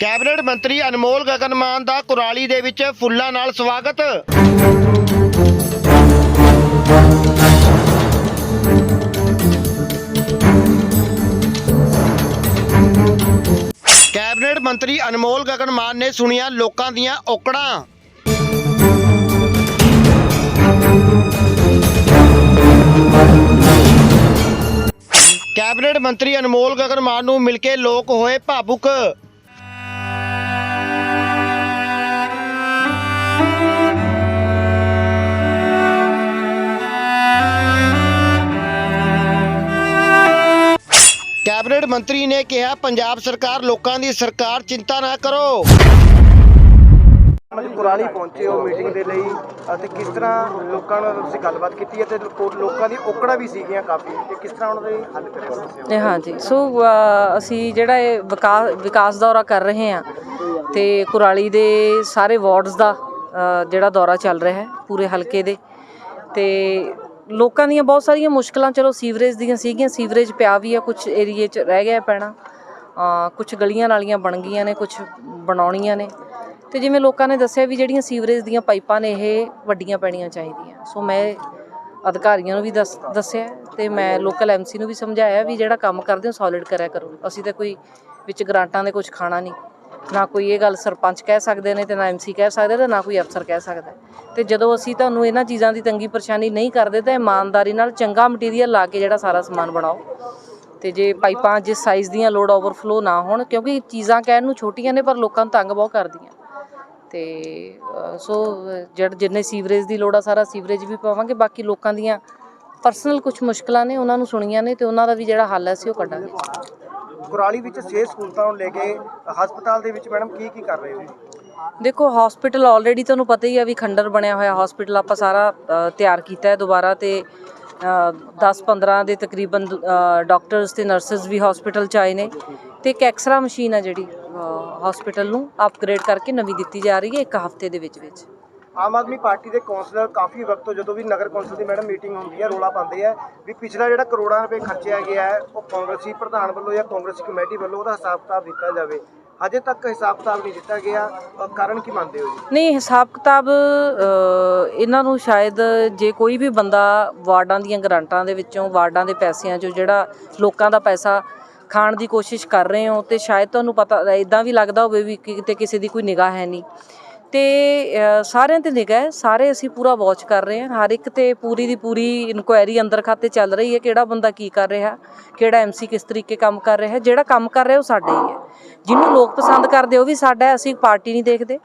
Cabinet ਮੰਤਰੀ ਅਨਮੋਲ ਗਗਨ ਮਾਨ ਦਾ ਕੁਰਾਲੀ ਦੇ ਵਿੱਚ ਫੁੱਲਾਂ ਨਾਲ ਸਵਾਗਤ। ਕੈਬਨਿਟ ਮੰਤਰੀ ਅਨਮੋਲ ਗਗਨ ਮਾਨ ਨੇ ਸੁਣੀਆਂ ਲੋਕਾਂ ਦੀਆਂ ਔਕੜਾਂ। ਕੈਬਨਿਟ ਮੰਤਰੀ ਅਨਮੋਲ ਗਗਨ ਮਾਨ ਨੂੰ ਮਿਲ ਕੇ ਲੋਕ ਹੋਏ ਭਾਵੁਕ। ਕੈਬਨਿਟ ਮੰਤਰੀ ਨੇ ਕਿਹਾ ਪੰਜਾਬ ਸਰਕਾਰ ਲੋਕਾਂ ਦੀ ਸਰਕਾਰ ਚਿੰਤਾ ਨਾ ਕਰੋ। ਅੱਜ ਕੁਰਾਲੀ ਪਹੁੰਚੇ ਹੋ ਮੀਟਿੰਗ ਦੇ ਲਈ ਅਤੇ ਕਿਸ ਤਰ੍ਹਾਂ ਲੋਕਾਂ ਨਾਲ ਤੁਸੀਂ ਗੱਲਬਾਤ ਕੀਤੀ ਹੈ ਤੇ ਲੋਕੋ- ਲੋਕਾਂ ਦੀ ਔਕੜਾਂ ਵੀ ਸੀਗੀਆਂ ਕਾਫੀ ਤੇ ਕਿਸ ਤਰ੍ਹਾਂ ਉਹਨਾਂ ਦੇ ਹੱਲ ਕਰਿਆ ਤੁਸੀਂ? ਹਾਂਜੀ ਸੋ ਅ, ਅਸੀਂ ਜਿਹੜਾ ਇਹ ਵਿਕਾਸ ਵਿਕਾਸ ਦੌਰਾ ਕਰ ਰਹੇ ਹਾਂ ਤੇ ਕੁਰਾਲੀ ਦੇ ਸਾਰੇ ਵਾਰਡਸ ਦਾ ਅ, ਜਿਹੜਾ ਦੌਰਾ ਚੱਲ ਰਿਹਾ ਹੈ ਪੂਰੇ ਹਲਕੇ ਦੇ ਤੇ ਲੋਕਾਂ ਦੀਆਂ ਬਹੁਤ ਸਾਰੀਆਂ ਮੁਸ਼ਕਲਾਂ, ਚਲੋ ਸੀਵਰੇਜ ਦੀਆਂ ਸੀਗੀਆਂ, ਸੀਵਰੇਜ ਪਿਆ ਵੀ ਆ ਕੁਝ ਏਰੀਏ 'ਚ ਰਹਿ ਗਿਆ ਪੈਣਾ। ਕੁਝ ਗਲੀਆਂ ਨਾਲੀਆਂ ਬਣ ਗਈਆਂ ਨੇ ਕੁਝ ਬਣਾਉਣੀਆਂ ਨੇ। ਤੇ ਜਿਵੇਂ ਲੋਕਾਂ ਨੇ ਦੱਸਿਆ ਵੀ ਜਿਹੜੀਆਂ ਸੀਵਰੇਜ ਦੀਆਂ ਪਾਈਪਾਂ ਨੇ, ਇਹ ਵੱਡੀਆਂ ਪੈਣੀਆਂ ਚਾਹੀਦੀਆਂ। ਸੋ ਮੈਂ ਅਧਿਕਾਰੀਆਂ ਨੂੰ ਵੀ ਦੱਸ, ਦੱਸਿਆ ਤੇ ਮੈਂ ਲੋਕਲ ਐਮਸੀ ਨੂੰ ਵੀ ਸਮਝਾਇਆ ਵੀ ਜਿਹੜਾ ਕੰਮ ਕਰਦੇ ਹੋ ਸੋਲਿਡ ਕਰਿਆ ਕਰੋ। ਅਸੀਂ ਤਾਂ ਕੋਈ ਵਿੱਚ ਗ੍ਰਾਂਟਾਂ ਦੇ ਕੁਝ ਖਾਣਾ ਨਹੀਂ। ਨਾ ਕੋਈ ਇਹ ਗੱਲ ਸਰਪੰਚ ਕਹਿ ਸਕਦੇ ਨੇ ਤੇ ਨਾ ਐਮਸੀ ਕਹਿ ਸਕਦੇ ਤੇ ਨਾ ਕੋਈ ਅਫਸਰ ਕਹਿ ਸਕਦਾ ਤੇ ਜਦੋਂ ਅਸੀਂ ਤੁਹਾਨੂੰ ਇਹਨਾਂ ਚੀਜ਼ਾਂ ਦੀ ਤੰਗੀ ਪਰੇਸ਼ਾਨੀ ਨਹੀਂ ਕਰਦੇ ਤਾਂ ਇਮਾਨਦਾਰੀ ਨਾਲ ਚੰਗਾ ਮਟੀਰੀਅਲ ਲਾ ਕੇ ਜਿਹੜਾ ਸਾਰਾ ਸਮਾਨ ਬਣਾਓ। ਤੇ ਜੇ ਪਾਈਪਾਂ ਜਿਸ ਸਾਈਜ਼ ਦੀਆਂ ਲੋਡ ਓਵਰਫਲੋ ਨਾ ਹੋਣ ਕਿਉਂਕਿ ਚੀਜ਼ਾਂ ਕਹਿਣ ਨੂੰ ਛੋਟੀਆਂ ਨੇ ਪਰ ਲੋਕਾਂ ਨੂੰ ਤੰਗ ਬਹੁਤ ਕਰਦੀਆਂ। ਤੇ ਸੋ ਅ, ਜਿੰਨੇ ਸੀਵਰੇਜ ਦੀ ਲੋੜ ਆ ਸਾਰਾ ਸੀਵਰੇਜ ਵੀ ਪਾਵਾਂਗੇ ਬਾਕੀ ਲੋਕਾਂ ਦੀਆਂ ਪਰਸਨਲ ਕੁਝ ਮੁਸ਼ਕਲਾਂ ਨੇ ਉਹਨਾਂ ਨੂੰ ਸੁਣੀਆਂ ਨੇ ਤੇ ਉਹਨਾਂ ਦਾ ਵੀ ਜਿਹੜਾ ਹੱਲ ਹੈ ਸੀ ਉਹ ਕੱਢਾਂਗੇ। ਕੁਰਾਲੀ ਵਿੱਚ ਸਿਹਤ ਸਹੂਲਤਾਂ ਨੂੰ ਲੈ ਕੇ ਹਸਪਤਾਲ ਦੇ ਵਿੱਚ ਮੈਡਮ ਕੀ ਕੀ ਕਰ ਰਹੇ ਹੋ? ਦੇਖੋ ਹਸਪੀਟਲ ਆਲਰੇਡੀ ਤੁਹਾਨੂੰ ਪਤਾ ਹੀ ਆ ਵੀ ਖੰਡਰ ਬਣਿਆ ਹੋਇਆ ਹਸਪੀਟਲ ਆਪਾਂ ਸਾਰਾ ਤਿਆਰ ਕੀਤਾ ਹੈ ਦੁਬਾਰਾ ਤੇ 10-15 ਦੇ ਤਕਰੀਬਨ ਡਾਕਟਰਸ ਤੇ ਨਰਸਸ ਵੀ ਹਸਪੀਟਲ ਚ ਆਏ ਨੇ ਤੇ ਇੱਕ ਐਕਸਰਾ ਮਸ਼ੀਨ ਆ ਜਿਹੜੀ ਹਸਪੀਟਲ ਨੂੰ ਅਪਗ੍ਰੇਡ ਕਰਕੇ ਨਵੀਂ ਦਿੱਤੀ ਜਾ ਰਹੀ ਹੈ ਇੱਕ ਹਫ਼ਤੇ ਦੇ ਵਿੱਚ ਵਿੱਚ। ਆਮ ਆਦਮੀ ਪਾਰਟੀ ਦੇ ਕੌਂਸਲਰ ਕਾਫੀ ਵਕਤ ਤੋਂ ਜਦੋਂ ਵੀ ਨਗਰ ਕੌਂਸਲ ਦੀ ਮੈਡਮ ਮੀਟਿੰਗ ਹੁੰਦੀ ਹੈ ਰੋਲਾ ਪਾਉਂਦੇ ਆ ਵੀ ਪਿਛਲਾ ਜਿਹੜਾ ਕਰੋੜਾਂ ਰੁਪਏ ਖਰਚਿਆ ਗਿਆ ਹੈ, ਉਹ ਕਾਂਗਰਸੀ ਪ੍ਰਧਾਨ ਵੱਲੋਂ ਜਾਂ ਕਾਂਗਰਸੀ ਕਮੇਟੀ ਵੱਲੋਂ ਉਹਦਾ ਹਿਸਾਬ ਕਿਤਾਬ ਦਿੱਤਾ ਜਾਵੇ। ਅਜੇ ਤੱਕ ਹਿਸਾਬ ਕਿਤਾਬ ਨਹੀਂ ਦਿੱਤਾ ਗਿਆ ਕਾਰਨ ਕੀ ਮੰਨਦੇ ਹੋ ਜੀ? ਨਹੀਂ, ਹਿਸਾਬ ਕਿਤਾਬ ਇਹਨਾਂ ਨੂੰ ਸ਼ਾਇਦ ਜੇ ਕੋਈ ਵੀ ਬੰਦਾ ਵਾਰਡਾਂ ਦੀਆਂ ਗ੍ਰਾਂਟਾਂ ਦੇ ਵਿੱਚੋਂ, ਵਾਰਡਾਂ ਦੇ ਪੈਸਿਆਂ ਚੋਂ ਜਿਹੜਾ ਲੋਕਾਂ ਦਾ ਪੈਸਾ ਖਾਣ ਦੀ ਕੋਸ਼ਿਸ਼ ਕਰ ਰਹੇ ਹੋ, ਤੇ ਸ਼ਾਇਦ ਤੁਹਾਨੂੰ ਪਤਾ, ਇਦਾਂ ਵੀ ਲੱਗਦਾ ਹੋਵੇ ਵੀ ਕਿਤੇ ਕਿਸੇ ਦੀ ਕੋਈ ਨਿਗਾਹ ਹੈ ਨਹੀਂ। ਤੇ ਸਾਰਿਆਂ ਤੇ ਨਿਗਾਹ ਹੈ, ਸਾਰੇ ਅਸੀਂ ਪੂਰਾ ਵਾਚ ਕਰ ਰਹੇ ਹਾਂ। ਹਰ ਇੱਕ ਤੇ ਪੂਰੀ ਦੀ ਪੂਰੀ ਇਨਕੁਆਇਰੀ ਅੰਦਰ ਖਾਤੇ ਚੱਲ ਰਹੀ ਹੈ, ਕਿਹੜਾ ਬੰਦਾ ਕੀ ਕਰ ਰਿਹਾ, ਕਿਹੜਾ ਐਮਸੀ ਕਿਸ ਤਰੀਕੇ ਕੰਮ ਕਰ ਰਿਹਾ, ਜਿਹੜਾ ਕੰਮ ਕਰ ਰਿਹਾ ਉਹ ਸਾਡਾ ਹੀ ਹੈ। ਜਿਹਨੂੰ ਲੋਕ ਪਸੰਦ ਕਰਦੇ ਉਹ ਵੀ ਸਾਡਾ ਹੈ, ਅਸੀਂ ਪਾਰਟੀ ਨਹੀਂ ਦੇਖਦੇ।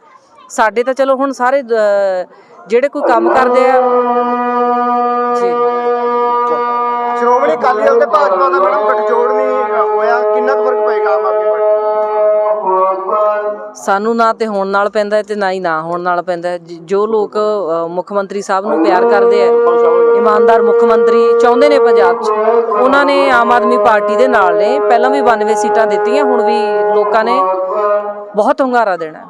ਸਾਡੇ ਤਾਂ ਚਲੋ ਹੁਣ ਸਾਰੇ ਜਿਹੜੇ ਕੋਈ ਕੰਮ ਕਰਦੇ ਆ। ਜੀ ਸ਼੍ਰੋਮਣੀ ਅਕਾਲੀ ਦਲ ਤੇ ਭਾਜਪਾ ਦਾ ਮੈਡਮ ਗੱਠਜੋੜ ਨਹੀਂ ਸਾਨੂੰ ਨਾ ਤੇ ਹੋਣ ਨਾਲ ਪੈਂਦਾ ਤੇ ਨਾ ਹੀ ਨਾ ਹੋਣ ਨਾਲ ਪੈਂਦਾ। ਜ- ਲੋਕ ਮੁੱਖ ਮੰਤਰੀ ਸਾਹਿਬ ਨੂੰ ਪਿਆਰ ਕਰਦੇ ਆ ਇਮਾਨਦਾਰ ਮੁੱਖ ਮੰਤਰੀ ਚਾਹੁੰਦੇ ਨੇ ਪੰਜਾਬ 'ਚ ਉਹਨਾਂ ਨੇ ਆਮ ਆਦਮੀ ਪਾਰਟੀ ਦੇ ਨਾਲ ਨੇ ਪਹਿਲਾਂ ਵੀ 92 ਸੀਟਾਂ ਦਿੱਤੀਆਂ ਹੁਣ ਵੀ ਲੋਕਾਂ ਨੇ ਬਹੁਤ ਹੁੰਗਾਰਾ ਦੇਣਾ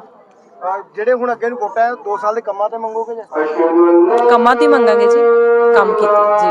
ਜਿਹੜੇ ਹੁਣ ਅੱਗੇ ਨੂੰ ਵੋਟਾਂ ਹੈ 2 ਸਾਲ ਦੇ ਕੰਮਾਂ ਤੇ ਮੰਗੋਗੇ ਜਾਂ? ਕੰਮਾਂ ਤੇ ਮੰਗਾਂਗੇ ਜੀ ਕੰਮ ਕੀਤੇ ਜੀ।